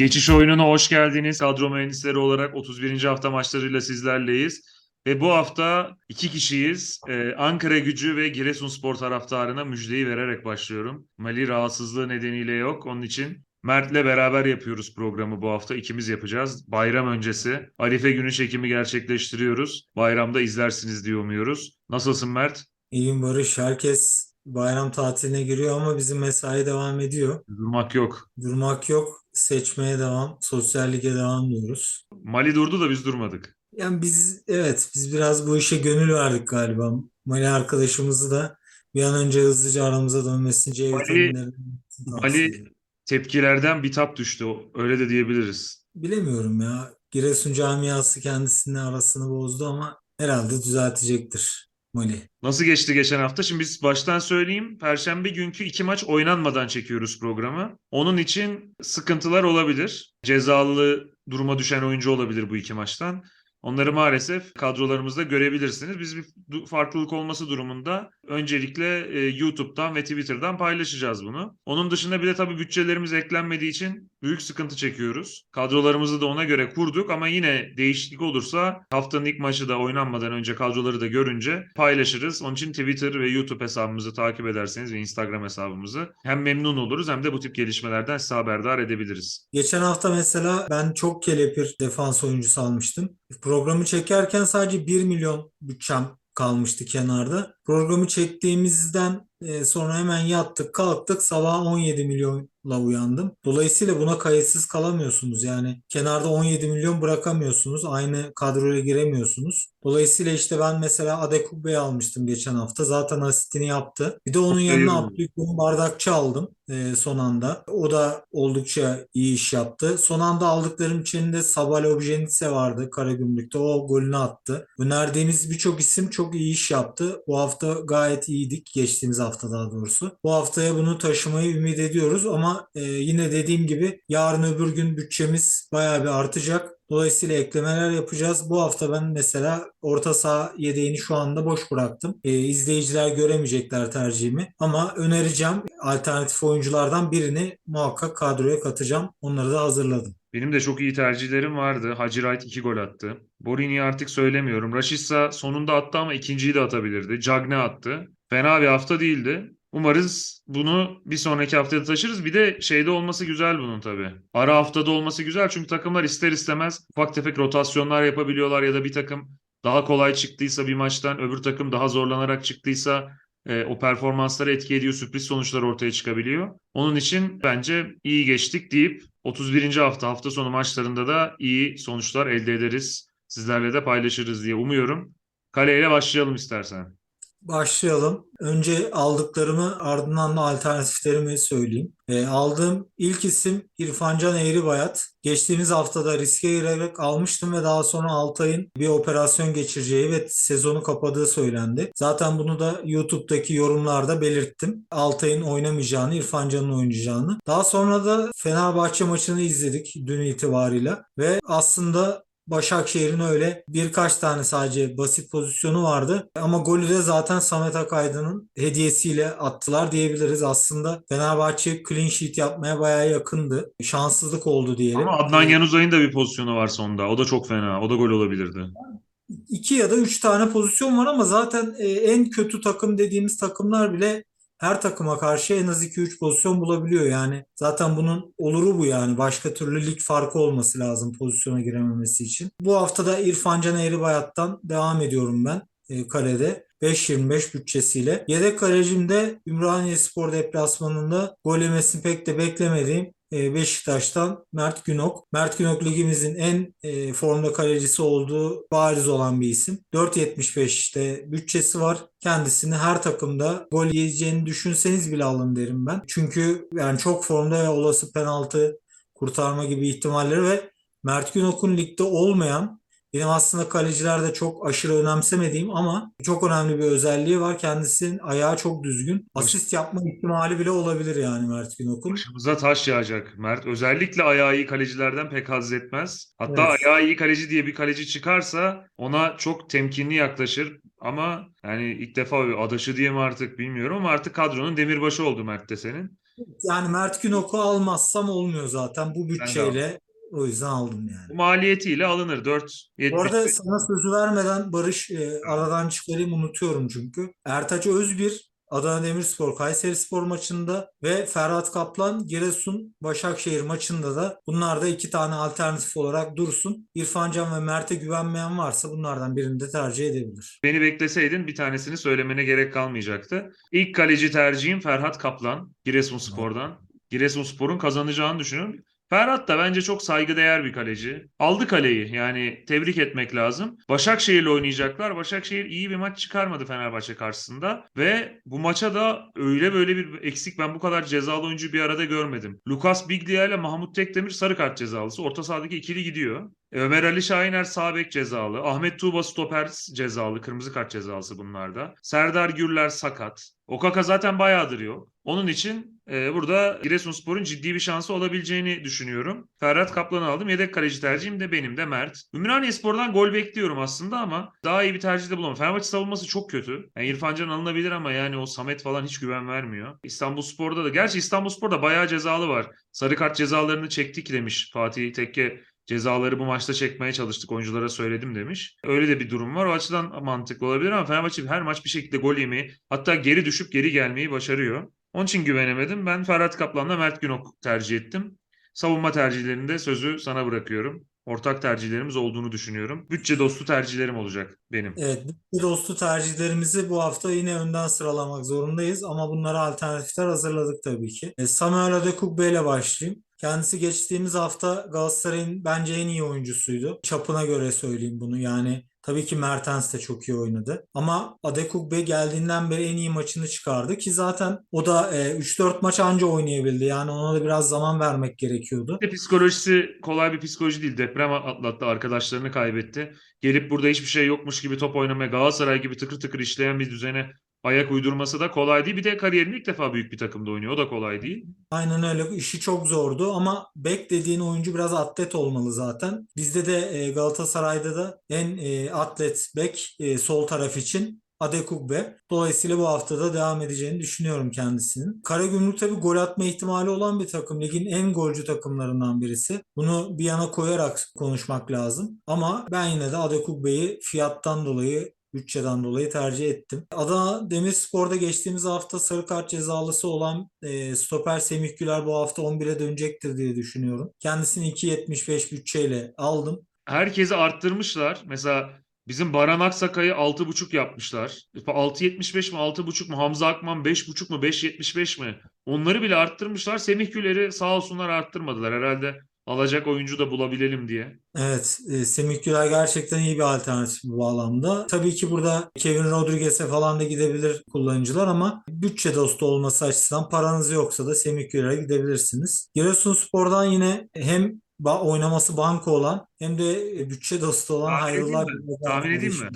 Geçiş oyununa hoş geldiniz. Kadro mühendisleri olarak 31. hafta maçlarıyla sizlerleyiz. Ve bu hafta iki kişiyiz. Ee, Ankara gücü ve Giresunspor taraftarına müjdeyi vererek başlıyorum. Mali rahatsızlığı nedeniyle yok. Onun için Mert'le beraber yapıyoruz programı bu hafta. İkimiz yapacağız. Bayram öncesi. Arife günü çekimi gerçekleştiriyoruz. Bayramda izlersiniz diye umuyoruz. Nasılsın Mert? İyiyim Barış. Herkes bayram tatiline giriyor ama bizim mesai devam ediyor. Durmak yok. Durmak yok. Seçmeye devam. Sosyal lige devam diyoruz. Mali durdu da biz durmadık. Yani biz evet biz biraz bu işe gönül verdik galiba. Mali arkadaşımızı da bir an önce hızlıca aramıza dönmesini, C Mali- Mali tepkilerden bitap düştü. Öyle de diyebiliriz. Bilemiyorum ya. Giresun camiası kendisinin arasını bozdu ama herhalde düzeltecektir Mali. Nasıl geçti geçen hafta? Şimdi biz baştan söyleyeyim. Perşembe günkü iki maç oynanmadan çekiyoruz programı. Onun için sıkıntılar olabilir. Cezalı duruma düşen oyuncu olabilir bu iki maçtan. Onları maalesef kadrolarımızda görebilirsiniz. Biz bir farklılık olması durumunda öncelikle e, YouTube'dan ve Twitter'dan paylaşacağız bunu. Onun dışında bir de tabii bütçelerimiz eklenmediği için büyük sıkıntı çekiyoruz. Kadrolarımızı da ona göre kurduk ama yine değişiklik olursa haftanın ilk maçı da oynanmadan önce kadroları da görünce paylaşırız. Onun için Twitter ve YouTube hesabımızı takip ederseniz ve Instagram hesabımızı hem memnun oluruz hem de bu tip gelişmelerden size haberdar edebiliriz. Geçen hafta mesela ben çok kelepir defans oyuncusu almıştım. Programı çekerken sadece 1 milyon bütçem kalmıştı kenarda. Programı çektiğimizden e, sonra hemen yattık, kalktık. Sabah 17 milyonla uyandım. Dolayısıyla buna kayıtsız kalamıyorsunuz. Yani kenarda 17 milyon bırakamıyorsunuz. Aynı kadroya giremiyorsunuz. Dolayısıyla işte ben mesela Adekugbe'yi almıştım geçen hafta. Zaten asistini yaptı. Bir de onun yanına. Abdülkerim Bardakçı aldım e, son anda. O da oldukça iyi iş yaptı. Son anda aldıklarım içinde Sabal Objenitse vardı Karagümrük'te. O golünü attı. Önerdiğimiz birçok isim çok iyi iş yaptı. Bu hafta gayet iyiydik. Geçtiğimiz hafta daha doğrusu. Bu haftaya bunu taşımayı ümit ediyoruz ama e, yine dediğim gibi yarın öbür gün bütçemiz bayağı bir artacak. Dolayısıyla eklemeler yapacağız. Bu hafta ben mesela orta saha yedeğini şu anda boş bıraktım. E, izleyiciler göremeyecekler tercihimi. Ama önereceğim. Alternatif oyunculardan birini muhakkak kadroya katacağım. Onları da hazırladım. Benim de çok iyi tercihlerim vardı. Hacı Wright 2 gol attı. Borini'yi artık söylemiyorum. Rashica sonunda attı ama ikinciyi de atabilirdi. Cagne attı. Fena bir hafta değildi. Umarız bunu bir sonraki haftaya taşırız. Bir de şeyde olması güzel bunun tabii. Ara haftada olması güzel çünkü takımlar ister istemez ufak tefek rotasyonlar yapabiliyorlar ya da bir takım daha kolay çıktıysa bir maçtan öbür takım daha zorlanarak çıktıysa e, o performansları etki ediyor. Sürpriz sonuçlar ortaya çıkabiliyor. Onun için bence iyi geçtik deyip 31. hafta hafta sonu maçlarında da iyi sonuçlar elde ederiz. Sizlerle de paylaşırız diye umuyorum. Kaleyle başlayalım istersen. Başlayalım. Önce aldıklarımı ardından da alternatiflerimi söyleyeyim. E, aldığım ilk isim İrfancan Eğribayat. Geçtiğimiz haftada riske girerek almıştım ve daha sonra Altay'ın bir operasyon geçireceği ve sezonu kapadığı söylendi. Zaten bunu da YouTube'daki yorumlarda belirttim. Altay'ın oynamayacağını, İrfancan'ın oynayacağını. Daha sonra da Fenerbahçe maçını izledik dün itibarıyla ve aslında Başakşehir'in öyle birkaç tane sadece basit pozisyonu vardı. Ama golü de zaten Samet Akaydın'ın hediyesiyle attılar diyebiliriz. Aslında Fenerbahçe clean sheet yapmaya bayağı yakındı. Şanssızlık oldu diyelim. Ama Adnan Yanuzay'ın da bir pozisyonu var sonda. O da çok fena. O da gol olabilirdi. iki ya da üç tane pozisyon var ama zaten e, en kötü takım dediğimiz takımlar bile her takıma karşı en az 2-3 pozisyon bulabiliyor yani. Zaten bunun oluru bu yani. Başka türlü lig farkı olması lazım pozisyona girememesi için. Bu haftada İrfan Can Eğribayat'tan devam ediyorum ben e, kalede. 5.25 bütçesiyle. Yedek kalecim de Ümraniyespor deplasmanında gol yemesini pek de beklemediğim Beşiktaş'tan Mert Günok. Mert Günok ligimizin en e, formda kalecisi olduğu bariz olan bir isim. 4.75 işte bütçesi var. Kendisini her takımda gol yiyeceğini düşünseniz bile alın derim ben. Çünkü yani çok formda ve olası penaltı kurtarma gibi ihtimalleri ve Mert Günok'un ligde olmayan benim aslında kalecilerde çok aşırı önemsemediğim ama çok önemli bir özelliği var. Kendisinin ayağı çok düzgün. Asist yapma ihtimali bile olabilir yani Mert Günok'un. Başımıza taş yağacak Mert. Özellikle ayağı iyi kalecilerden pek haz etmez. Hatta Evet. ayağı iyi kaleci diye bir kaleci çıkarsa ona çok temkinli yaklaşır. Ama yani ilk defa adaşı diye mi artık bilmiyorum ama artık kadronun demirbaşı oldu Mert de senin. yani Mert Günok'u almazsam olmuyor zaten bu bütçeyle. O yüzden aldım yani. maliyetiyle alınır. 4 Bu arada sana sözü vermeden Barış e, aradan çıkarayım unutuyorum çünkü. Ertaç Özbir Adana Demirspor Kayserispor maçında ve Ferhat Kaplan Giresun Başakşehir maçında da bunlar da iki tane alternatif olarak dursun. İrfan Can ve Mert'e güvenmeyen varsa bunlardan birini de tercih edebilir. Beni bekleseydin bir tanesini söylemene gerek kalmayacaktı. İlk kaleci tercihim Ferhat Kaplan Giresunspor'dan. Giresunspor'un kazanacağını düşünüyorum. Ferhat da bence çok saygıdeğer bir kaleci. Aldı kaleyi yani tebrik etmek lazım. Başakşehir'le oynayacaklar. Başakşehir iyi bir maç çıkarmadı Fenerbahçe karşısında ve bu maça da öyle böyle bir eksik ben bu kadar cezalı oyuncu bir arada görmedim. Lucas Biglia ile Mahmut Tekdemir sarı kart cezalısı. Orta sahadaki ikili gidiyor. Ömer Ali Şahiner sağ cezalı. Ahmet Tuğba stoper cezalı. Kırmızı kart cezalısı bunlarda. Serdar Gürler sakat. Okaka zaten bayağıdır yok. Onun için e, burada Giresunspor'un ciddi bir şansı olabileceğini düşünüyorum. Ferhat Kaplan'ı aldım. Yedek kaleci tercihim de benim de Mert. Ümraniyespor'dan gol bekliyorum aslında ama daha iyi bir tercih de bulamadım. Fenerbahçe savunması çok kötü. Yani İrfan Can alınabilir ama yani o Samet falan hiç güven vermiyor. İstanbulspor'da da gerçi İstanbulspor'da bayağı cezalı var. Sarı kart cezalarını çektik demiş Fatih Tekke cezaları bu maçta çekmeye çalıştık. Oyunculara söyledim demiş. Öyle de bir durum var. O açıdan mantıklı olabilir ama Fenerbahçe her maç bir şekilde gol yemeyi hatta geri düşüp geri gelmeyi başarıyor. Onun için güvenemedim. Ben Ferhat Kaplan'la Mert Günok tercih ettim. Savunma tercihlerinde sözü sana bırakıyorum. Ortak tercihlerimiz olduğunu düşünüyorum. Bütçe dostu tercihlerim olacak benim. Evet, bütçe dostu tercihlerimizi bu hafta yine önden sıralamak zorundayız ama bunlara alternatifler hazırladık tabii ki. E, Samuel Adekugbe ile başlayayım. Kendisi geçtiğimiz hafta Galatasaray'ın bence en iyi oyuncusuydu. Çapına göre söyleyeyim bunu. Yani tabii ki Mertens de çok iyi oynadı. Ama Adekugbe geldiğinden beri en iyi maçını çıkardı ki zaten o da e, 3-4 maç anca oynayabildi. Yani ona da biraz zaman vermek gerekiyordu. De psikolojisi kolay bir psikoloji değil. Deprem atlattı, arkadaşlarını kaybetti. Gelip burada hiçbir şey yokmuş gibi top oynamaya Galatasaray gibi tıkır tıkır işleyen bir düzene ayak uydurması da kolay değil. Bir de kariyerinde ilk defa büyük bir takımda oynuyor. O da kolay değil. Aynen öyle. İşi çok zordu ama bek dediğin oyuncu biraz atlet olmalı zaten. Bizde de e, Galatasaray'da da en e, atlet bek e, sol taraf için Adekugbe. Dolayısıyla bu haftada devam edeceğini düşünüyorum kendisinin. Karagümrük tabii gol atma ihtimali olan bir takım. Ligin en golcü takımlarından birisi. Bunu bir yana koyarak konuşmak lazım. Ama ben yine de Adekugbe'yi fiyattan dolayı bütçeden dolayı tercih ettim. Adana Demirspor'da geçtiğimiz hafta sarı kart cezalısı olan e, stoper Semih Güler bu hafta 11'e dönecektir diye düşünüyorum. Kendisini 2.75 bütçeyle aldım. Herkesi arttırmışlar. Mesela bizim Baran Aksakay'ı 6.5 yapmışlar. 6.75 mi 6.5 mu? Hamza Akman 5.5 mu 5.75 mi? Onları bile arttırmışlar. Semih Güler'i sağ olsunlar arttırmadılar. Herhalde alacak oyuncu da bulabilelim diye. Evet, e, Semih Güler gerçekten iyi bir alternatif bu bağlamda. Tabii ki burada Kevin Rodriguez'e falan da gidebilir kullanıcılar ama bütçe dostu olması açısından paranız yoksa da Semih Güler'e gidebilirsiniz. Giresunspor'dan yine hem ba- oynaması banko olan hem de bütçe dostu olan Tahmin edeyim Hayrullah mi? Tahmin edeyim mi?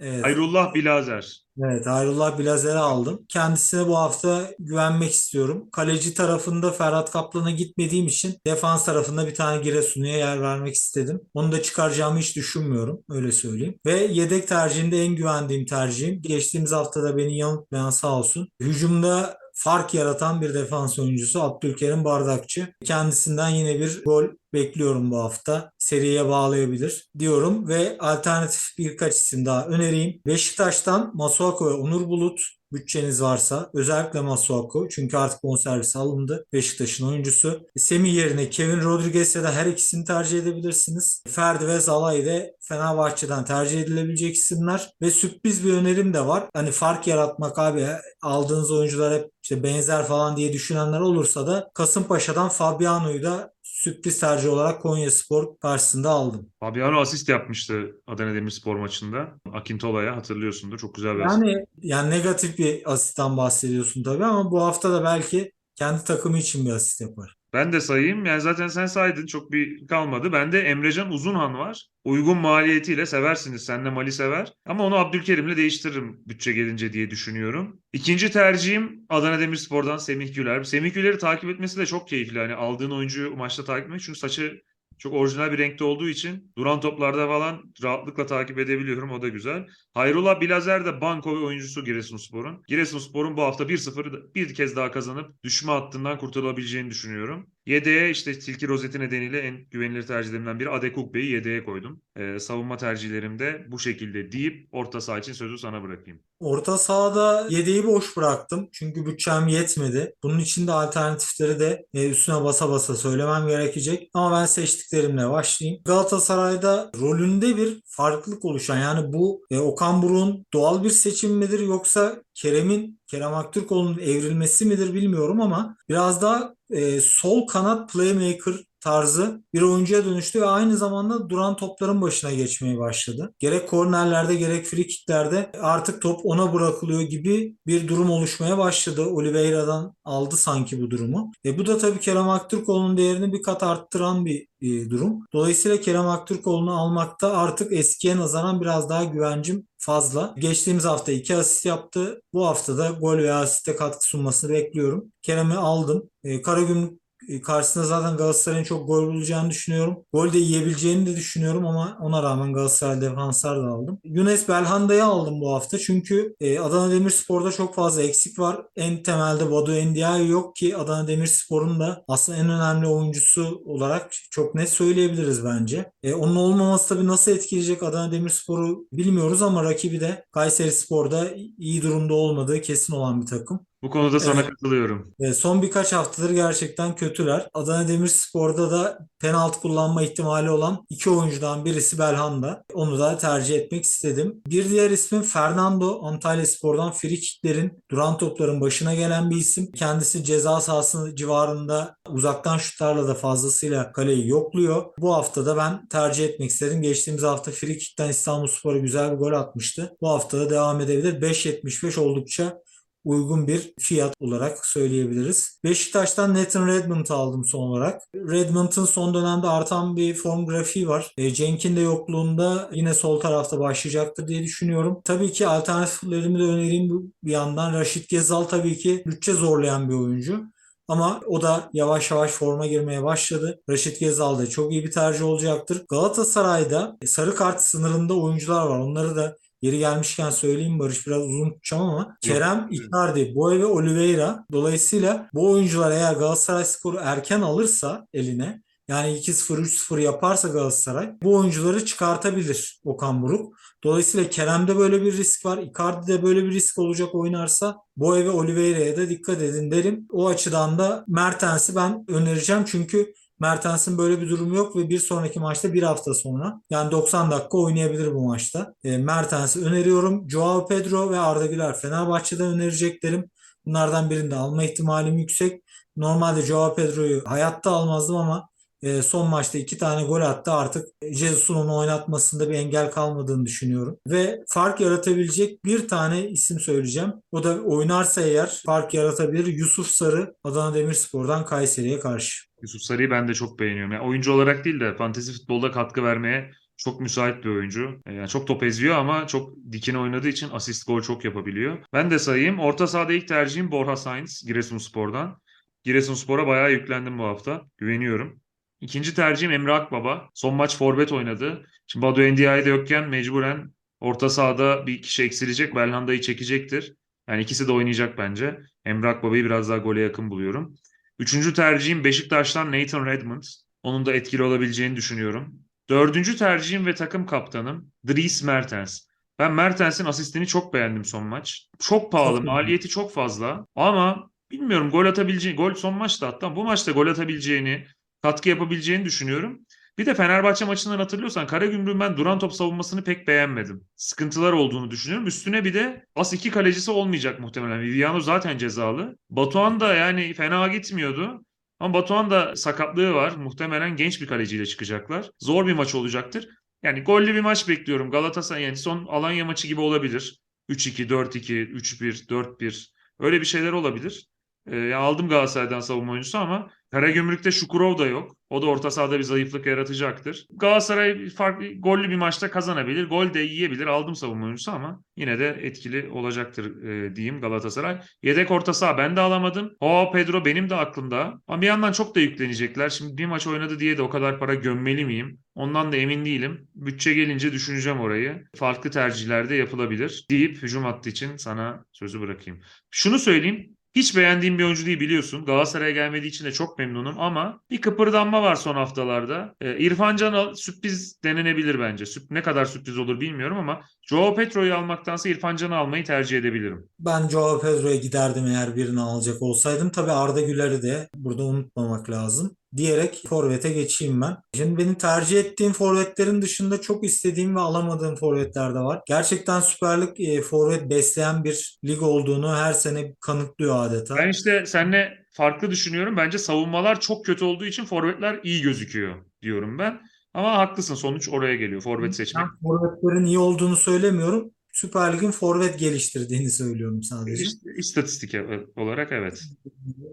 Evet. Hayrullah Bilazer. Evet, Hayrullah Bilazer'i aldım. Kendisine bu hafta güvenmek istiyorum. Kaleci tarafında Ferhat Kaplan'a gitmediğim için defans tarafında bir tane Giresun'a yer vermek istedim. Onu da çıkaracağımı hiç düşünmüyorum. Öyle söyleyeyim. Ve yedek tercihimde en güvendiğim tercihim. Geçtiğimiz haftada beni yanıltmayan sağ olsun. Hücumda fark yaratan bir defans oyuncusu Abdülkerim Bardakçı. Kendisinden yine bir gol bekliyorum bu hafta. Seriye bağlayabilir diyorum ve alternatif birkaç isim daha önereyim. Beşiktaş'tan Masuako ve Onur Bulut bütçeniz varsa özellikle Masuako çünkü artık bonservisi alındı. Beşiktaş'ın oyuncusu. Semih yerine Kevin Rodriguez ya da her ikisini tercih edebilirsiniz. Ferdi ve Zalai de Fenerbahçe'den tercih edilebilecek isimler ve sürpriz bir önerim de var. Hani fark yaratmak abi aldığınız oyuncular hep işte benzer falan diye düşünenler olursa da Kasımpaşa'dan Fabiano'yu da sürpriz tercih olarak Konyaspor karşısında aldım. Fabiano asist yapmıştı Adana Demirspor maçında. Akintola'ya hatırlıyorsundur. Çok güzel bir asist. Yani yani negatif bir asistten bahsediyorsun tabii ama bu hafta da belki kendi takımı için bir asist yapar. Ben de sayayım. Yani zaten sen saydın. Çok bir kalmadı. Bende Emrecan Uzunhan var. Uygun maliyetiyle seversiniz. Sen de Mali sever. Ama onu Abdülkerim'le değiştiririm bütçe gelince diye düşünüyorum. İkinci tercihim Adana Demirspor'dan Semih Güler. Semih Güler'i takip etmesi de çok keyifli. Hani aldığın oyuncuyu maçta takip etmek. Çünkü saçı çok orijinal bir renkte olduğu için duran toplarda falan rahatlıkla takip edebiliyorum. O da güzel. Hayrullah Bilazer de banko oyuncusu Giresunspor'un. Giresunspor'un bu hafta 1-0 bir kez daha kazanıp düşme hattından kurtulabileceğini düşünüyorum. Yedeğe işte tilki rozeti nedeniyle en güvenilir tercihlerimden biri Adekuk Bey'i yedeğe koydum. Ee, savunma tercihlerim de bu şekilde deyip orta saha için sözü sana bırakayım. Orta sahada yedeği boş bıraktım. Çünkü bütçem yetmedi. Bunun için de alternatifleri de e, üstüne basa basa söylemem gerekecek. Ama ben seçtiklerimle başlayayım. Galatasaray'da rolünde bir farklılık oluşan yani bu e, Okan Buruk'un doğal bir seçim midir yoksa Kerem'in Kerem Aktürkoğlu'nun evrilmesi midir bilmiyorum ama biraz daha e, sol kanat playmaker tarzı bir oyuncuya dönüştü ve aynı zamanda duran topların başına geçmeye başladı. Gerek kornerlerde gerek frikiklerde artık top ona bırakılıyor gibi bir durum oluşmaya başladı. Oliveira'dan aldı sanki bu durumu. E bu da tabii Kerem Aktürkoğlu'nun değerini bir kat arttıran bir e, durum. Dolayısıyla Kerem Aktürkoğlu'nu almakta artık eskiye nazaran biraz daha güvencim fazla. Geçtiğimiz hafta iki asist yaptı. Bu hafta da gol veya asiste katkı sunmasını bekliyorum. Kerem'i aldım. E, Karagümrük karşısında zaten Galatasaray'ın çok gol bulacağını düşünüyorum. Gol de yiyebileceğini de düşünüyorum ama ona rağmen Galatasaray defanslar da aldım. Yunus Belhanda'yı aldım bu hafta çünkü e, Adana Demirspor'da çok fazla eksik var. En temelde Badu Endiaye yok ki Adana Demirspor'un da aslında en önemli oyuncusu olarak çok net söyleyebiliriz bence. E, onun olmaması tabii nasıl etkileyecek Adana Demirspor'u bilmiyoruz ama rakibi de Kayseri Spor'da iyi durumda olmadığı kesin olan bir takım. Bu konuda sana Evet. katılıyorum. E, Son birkaç haftadır gerçekten kötüler. Adana Demirspor'da da penaltı kullanma ihtimali olan iki oyuncudan birisi Belhanda. Onu da tercih etmek istedim. Bir diğer ismim Fernando Antalyaspor'dan frikiklerin duran topların başına gelen bir isim. Kendisi ceza sahası civarında uzaktan şutlarla da fazlasıyla kaleyi yokluyor. Bu hafta da ben tercih etmek istedim. Geçtiğimiz hafta frikikten İstanbulspor'a güzel bir gol atmıştı. Bu hafta da devam edebilir. 5.75 oldukça uygun bir fiyat olarak söyleyebiliriz. Beşiktaş'tan Nathan Redmond'u aldım son olarak. Redmond'un son dönemde artan bir form grafiği var. E, Cenk'in de yokluğunda yine sol tarafta başlayacaktır diye düşünüyorum. Tabii ki alternatiflerimi de önereyim bir yandan. Raşit Gezal tabii ki bütçe zorlayan bir oyuncu. Ama o da yavaş yavaş forma girmeye başladı. Raşit Gezal da çok iyi bir tercih olacaktır. Galatasaray'da sarı kart sınırında oyuncular var. Onları da Yeri gelmişken söyleyeyim Barış biraz uzun tutacağım ama Kerem, Icardi, Boye ve Oliveira. Dolayısıyla bu oyuncular eğer Galatasaray skoru erken alırsa eline yani 2-0 3-0 yaparsa Galatasaray bu oyuncuları çıkartabilir Okan Buruk. Dolayısıyla Kerem'de böyle bir risk var. Icardi'de böyle bir risk olacak oynarsa Boye ve Oliveira'ya da dikkat edin derim. O açıdan da Mertens'i ben önereceğim çünkü Mertens'in böyle bir durumu yok ve bir sonraki maçta bir hafta sonra yani 90 dakika oynayabilir bu maçta. E, Mertens'i öneriyorum. Joao Pedro ve Arda Güler Fenerbahçe'den önereceklerim. Bunlardan birini de alma ihtimalim yüksek. Normalde Joao Pedro'yu hayatta almazdım ama e, son maçta iki tane gol attı. Artık Jesus'un onu oynatmasında bir engel kalmadığını düşünüyorum. Ve fark yaratabilecek bir tane isim söyleyeceğim. O da oynarsa eğer fark yaratabilir. Yusuf Sarı Adana Demirspor'dan Kayseri'ye karşı. Yusuf Sarı'yı ben de çok beğeniyorum. Yani oyuncu olarak değil de fantezi futbolda katkı vermeye çok müsait bir oyuncu. E, Yani çok top eziyor ama çok dikine oynadığı için asist gol çok yapabiliyor. Ben de sayayım. Orta sahada ilk tercihim Borja Sainz Giresunspor'dan. Giresunspor'a bayağı yüklendim bu hafta. Güveniyorum. İkinci tercihim Emre Akbaba. Son maç forvet oynadı. Şimdi Badu Endiaye yokken mecburen orta sahada bir kişi eksilecek. Belhanda'yı çekecektir. Yani ikisi de oynayacak bence. Emre Akbaba'yı biraz daha gole yakın buluyorum. Üçüncü tercihim Beşiktaş'tan Nathan Redmond. Onun da etkili olabileceğini düşünüyorum. Dördüncü tercihim ve takım kaptanım Dries Mertens. Ben Mertens'in asistini çok beğendim son maç. Çok pahalı, Çok maliyeti çok fazla ama bilmiyorum gol atabileceğini, gol son maçta hatta bu maçta gol atabileceğini, katkı yapabileceğini düşünüyorum. Bir de Fenerbahçe maçından hatırlıyorsan Karagümrük'ün ben duran top savunmasını pek beğenmedim. Sıkıntılar olduğunu düşünüyorum. Üstüne bir de as iki kalecisi olmayacak muhtemelen. Viviano zaten cezalı. Batuhan da yani fena gitmiyordu. Ama Batuhan da sakatlığı var. Muhtemelen genç bir kaleciyle çıkacaklar. Zor bir maç olacaktır. Yani gollü bir maç bekliyorum. Galatasaray yani son Alanya maçı gibi olabilir. 3-2, 4-2, 3-1, 4-1 öyle bir şeyler olabilir. Ee, aldım Galatasaray'dan savunma oyuncusu ama Karagümrük'te Şukurov da yok. O da orta sahada bir zayıflık yaratacaktır. Galatasaray farklı gollü bir maçta kazanabilir. Gol de yiyebilir. Aldım savunma oyuncusu ama yine de etkili olacaktır e, diyeyim Galatasaray. Yedek orta saha ben de alamadım. O Pedro benim de aklımda. Ama bir yandan çok da yüklenecekler. Şimdi bir maç oynadı diye de o kadar para gömmeli miyim? Ondan da emin değilim. Bütçe gelince düşüneceğim orayı. Farklı tercihler de yapılabilir deyip hücum hattı için sana sözü bırakayım. Şunu söyleyeyim. Hiç beğendiğim bir oyuncu değil biliyorsun. Galatasaray'a gelmediği için de çok memnunum ama bir kıpırdanma var son haftalarda. Ee, İrfan Can sürpriz denenebilir bence. Sürp- ne kadar sürpriz olur bilmiyorum ama Joao Petro'yu almaktansa İrfan Can'ı almayı tercih edebilirim. Ben Joao Pedro'ya giderdim eğer birini alacak olsaydım. Tabii Arda Güler'i de burada unutmamak lazım. Diyerek forvete geçeyim ben. Şimdi benim tercih ettiğim forvetlerin dışında çok istediğim ve alamadığım forvetler de var. Gerçekten Süper Lig e, forvet besleyen bir lig olduğunu her sene kanıtlıyor adeta. Ben işte seninle farklı düşünüyorum. Bence savunmalar çok kötü olduğu için forvetler iyi gözüküyor diyorum ben. Ama haklısın sonuç oraya geliyor. Forvet seçmek. Ben forvetlerin iyi olduğunu söylemiyorum. Süper Lig'in forvet geliştirdiğini söylüyorum sadece. İst- İstatistik olarak evet.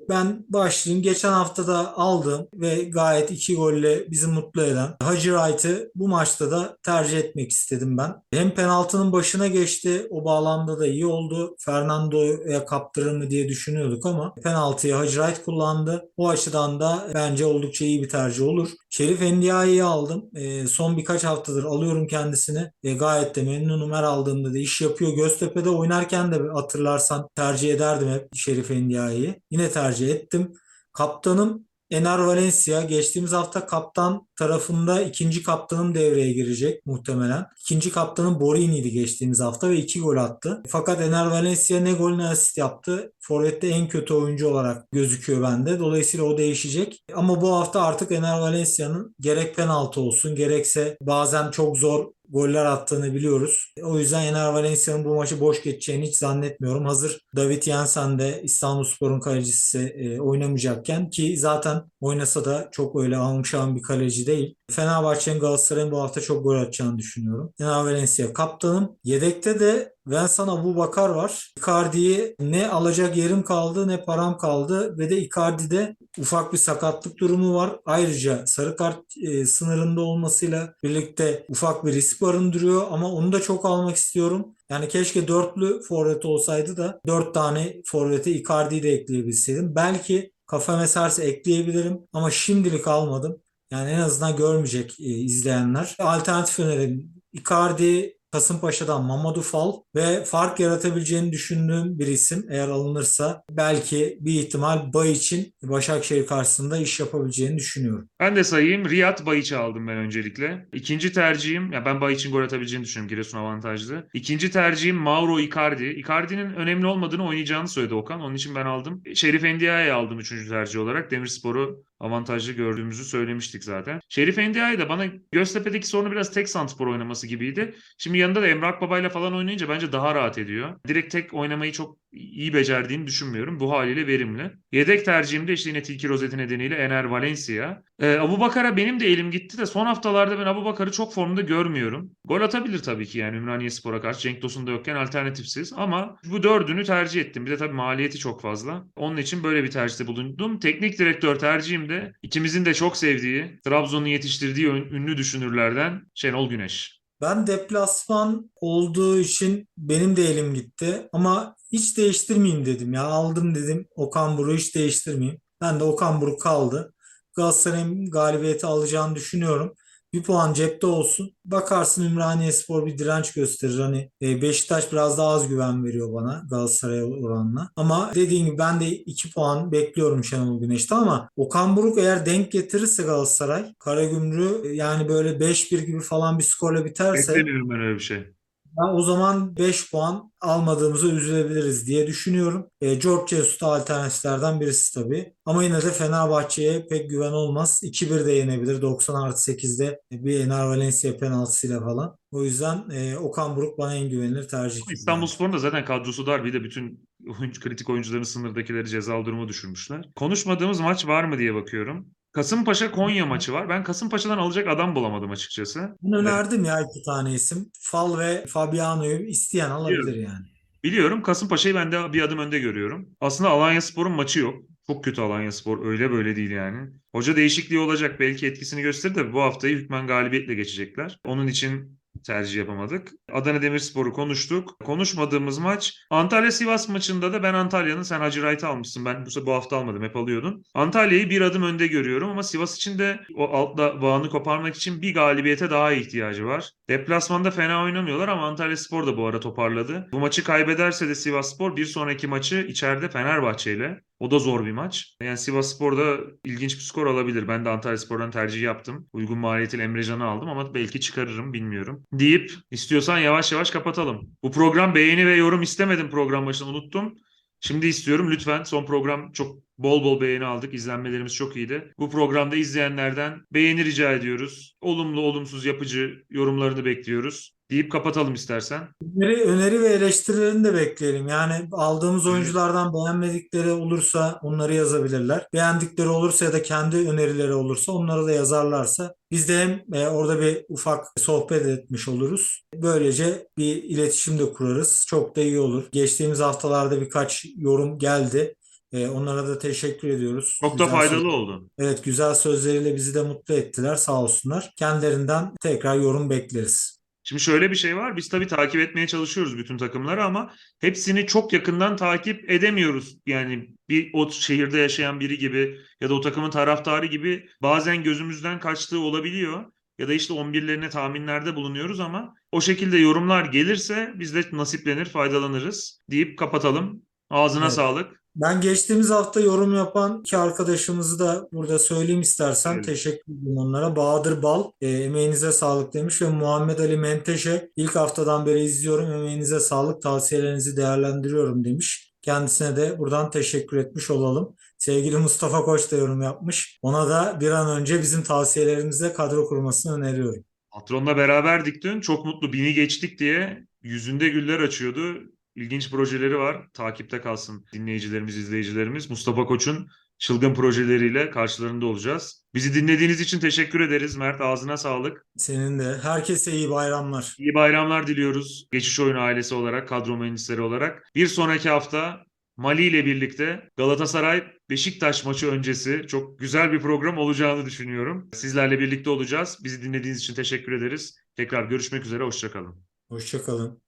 Ben başlayayım. Geçen hafta da aldım ve gayet iki golle bizi mutlu eden Hacı Wright'ı bu maçta da tercih etmek istedim ben. Hem penaltının başına geçti. O bağlamda da iyi oldu. Fernando'ya kaptırır mı diye düşünüyorduk ama penaltıyı Hacı Wright kullandı. O açıdan da bence oldukça iyi bir tercih olur. Şerif Endiaye'yi aldım. Ee, son birkaç haftadır alıyorum kendisini. Ee, gayet de memnunum. Her aldığımda da iş yapıyor. Göztepe'de oynarken de hatırlarsan tercih ederdim hep Şerif Endiaye'yi. Yine tercih ettim. Kaptanım Ener Valencia. Geçtiğimiz hafta kaptan tarafında ikinci kaptanım devreye girecek muhtemelen. İkinci kaptanım Borini'ydi geçtiğimiz hafta ve iki gol attı. Fakat Ener Valencia ne gol ne asist yaptı. Forvet'te en kötü oyuncu olarak gözüküyor bende. Dolayısıyla o değişecek. Ama bu hafta artık Ener Valencia'nın gerek penaltı olsun gerekse bazen çok zor goller attığını biliyoruz. O yüzden Ener Valencia'nın bu maçı boş geçeceğini hiç zannetmiyorum. Hazır David Jensen de İstanbulspor'un kalecisi e, oynamayacakken ki zaten oynasa da çok öyle almışan bir kaleci değil. Fenerbahçe'nin Galatasaray'ın bu hafta çok gol atacağını düşünüyorum. Ener Valencia kaptanım. Yedekte de Vincent Abubakar var. Icardi'yi ne alacak yerim kaldı ne param kaldı ve de Icardi'de ufak bir sakatlık durumu var. Ayrıca sarı kart e, sınırında olmasıyla birlikte ufak bir risk barındırıyor ama onu da çok almak istiyorum. Yani keşke dörtlü forvet olsaydı da dört tane forvete Icardi'yi de ekleyebilseydim. Belki kafam eserse ekleyebilirim ama şimdilik almadım. Yani en azından görmeyecek e, izleyenler. Alternatif önerim Icardi, Kasımpaşa'dan Mamadou Fall ve fark yaratabileceğini düşündüğüm bir isim eğer alınırsa belki bir ihtimal Bay için Başakşehir karşısında iş yapabileceğini düşünüyorum. Ben de sayayım. Riyad Bayiç'i aldım ben öncelikle. İkinci tercihim, ya ben Bayiç'in gol atabileceğini düşünüyorum. Giresun avantajlı. İkinci tercihim Mauro Icardi. Icardi'nin önemli olmadığını oynayacağını söyledi Okan. Onun için ben aldım. Şerif Endiaye'yi aldım üçüncü tercih olarak. Demirspor'u avantajlı gördüğümüzü söylemiştik zaten. Şerif Endiaye de bana Göztepe'deki sorunu biraz tek santrfor oynaması gibiydi. Şimdi yanında da Emrah Baba'yla falan oynayınca bence daha rahat ediyor. Direkt tek oynamayı çok iyi becerdiğini düşünmüyorum. Bu haliyle verimli. Yedek tercihimde işte yine tilki rozeti nedeniyle Ener Valencia. Ee, Abu Bakar'a benim de elim gitti de son haftalarda ben Abu Bakar'ı çok formda görmüyorum. Gol atabilir tabii ki yani Ümraniye Spor'a karşı. Cenk Tosun da yokken alternatifsiz ama bu dördünü tercih ettim. Bir de tabii maliyeti çok fazla. Onun için böyle bir tercihte bulundum. Teknik direktör tercihim de ikimizin de çok sevdiği, Trabzon'un yetiştirdiği ünlü düşünürlerden Şenol Güneş. Ben deplasman olduğu için benim de elim gitti ama hiç değiştirmeyeyim dedim ya. Aldım dedim Okan Buruk'u hiç değiştirmeyeyim. Ben de Okan Buruk kaldı. Galatasaray'ın galibiyeti alacağını düşünüyorum. Bir puan cepte olsun. Bakarsın Ümraniyespor bir direnç gösterir. Hani e, Beşiktaş biraz daha az güven veriyor bana Galatasaray'a oranla. Ama dediğim gibi ben de 2 puan bekliyorum Şenol Güneş'te ama Okan Buruk eğer denk getirirse Galatasaray Karagümrük yani böyle 5-1 gibi falan bir skorla biterse Beklemiyorum ben öyle bir şey. Ben o zaman 5 puan almadığımızı üzülebiliriz diye düşünüyorum. E, George Jesus da alternatiflerden birisi tabii. Ama yine de Fenerbahçe'ye pek güven olmaz. 2-1 de yenebilir. 90 artı 8'de bir Ener Valencia penaltısıyla falan. O yüzden e, Okan Buruk bana en güvenilir tercih. gibi İstanbulspor'un da zaten kadrosu dar. Bir de bütün oyuncu, kritik oyuncuların sınırdakileri cezalı duruma düşürmüşler. Konuşmadığımız maç var mı diye bakıyorum. Kasımpaşa Konya maçı var. Ben Kasımpaşa'dan alacak adam bulamadım açıkçası. Ben önerdim ya iki tane isim. Fal ve Fabiano'yu isteyen alabilir yani. Biliyorum Kasımpaşa'yı ben de bir adım önde görüyorum. Aslında Alanyaspor'un maçı yok. Çok kötü Alanyaspor. Öyle böyle değil yani. Hoca değişikliği olacak. Belki etkisini gösterir de bu haftayı hükmen galibiyetle geçecekler. Onun için tercih yapamadık. Adana Demirspor'u konuştuk. Konuşmadığımız maç Antalya Sivas maçında da ben Antalya'nın sen Hacı Wright'ı almışsın. Ben bu, bu hafta almadım. Hep alıyordun. Antalya'yı bir adım önde görüyorum ama Sivas için de o altta bağını koparmak için bir galibiyete daha ihtiyacı var. Deplasmanda fena oynamıyorlar ama Antalya Spor da bu ara toparladı. Bu maçı kaybederse de Sivas Spor bir sonraki maçı içeride Fenerbahçe ile. O da zor bir maç. Yani Sivas Spor da ilginç bir skor alabilir. Ben de Antalya Spor'dan tercih yaptım. Uygun maliyetiyle Emrecan'ı aldım ama belki çıkarırım bilmiyorum. Deyip istiyorsan yavaş yavaş kapatalım. Bu program beğeni ve yorum istemedim program başında unuttum. Şimdi istiyorum lütfen son program çok bol bol beğeni aldık. İzlenmelerimiz çok iyiydi. Bu programda izleyenlerden beğeni rica ediyoruz. Olumlu olumsuz yapıcı yorumlarını bekliyoruz. Deyip kapatalım istersen. Öneri, öneri ve eleştirilerini de bekleyelim. Yani aldığımız oyunculardan beğenmedikleri olursa onları yazabilirler. Beğendikleri olursa ya da kendi önerileri olursa onları da yazarlarsa biz de hem e, orada bir ufak sohbet etmiş oluruz. Böylece bir iletişim de kurarız. Çok da iyi olur. Geçtiğimiz haftalarda birkaç yorum geldi. E, onlara da teşekkür ediyoruz. Çok da Güzel faydalı söz- oldu. Evet güzel sözleriyle bizi de mutlu ettiler sağ olsunlar. Kendilerinden tekrar yorum bekleriz. Şimdi şöyle bir şey var. Biz tabii takip etmeye çalışıyoruz bütün takımları ama hepsini çok yakından takip edemiyoruz. Yani bir o şehirde yaşayan biri gibi ya da o takımın taraftarı gibi bazen gözümüzden kaçtığı olabiliyor. Ya da işte 11'lerine tahminlerde bulunuyoruz ama o şekilde yorumlar gelirse biz de nasiplenir, faydalanırız deyip kapatalım. Ağzına Evet. sağlık. Ben geçtiğimiz hafta yorum yapan iki arkadaşımızı da burada söyleyeyim istersen. Evet. Teşekkür ederim onlara. Bahadır Bal, e, emeğinize sağlık demiş ve Muhammed Ali Menteşe ilk haftadan beri izliyorum. Emeğinize sağlık, tavsiyelerinizi değerlendiriyorum demiş. Kendisine de buradan teşekkür etmiş olalım. Sevgili Mustafa Koç da yorum yapmış. Ona da bir an önce bizim tavsiyelerimizle kadro kurmasını öneriyorum. Patronla beraberdik dün. Çok mutlu. Bini geçtik diye yüzünde güller açıyordu. İlginç projeleri var. Takipte kalsın dinleyicilerimiz, izleyicilerimiz. Mustafa Koç'un çılgın projeleriyle karşılarında olacağız. Bizi dinlediğiniz için teşekkür ederiz. Mert ağzına sağlık. Senin de. Herkese iyi bayramlar. İyi bayramlar diliyoruz. Geçiş Oyunu ailesi olarak, kadro mühendisleri olarak. Bir sonraki hafta Mali ile birlikte Galatasaray Beşiktaş maçı öncesi çok güzel bir program olacağını düşünüyorum. Sizlerle birlikte olacağız. Bizi dinlediğiniz için teşekkür ederiz. Tekrar görüşmek üzere. Hoşçakalın. Hoşça kalın.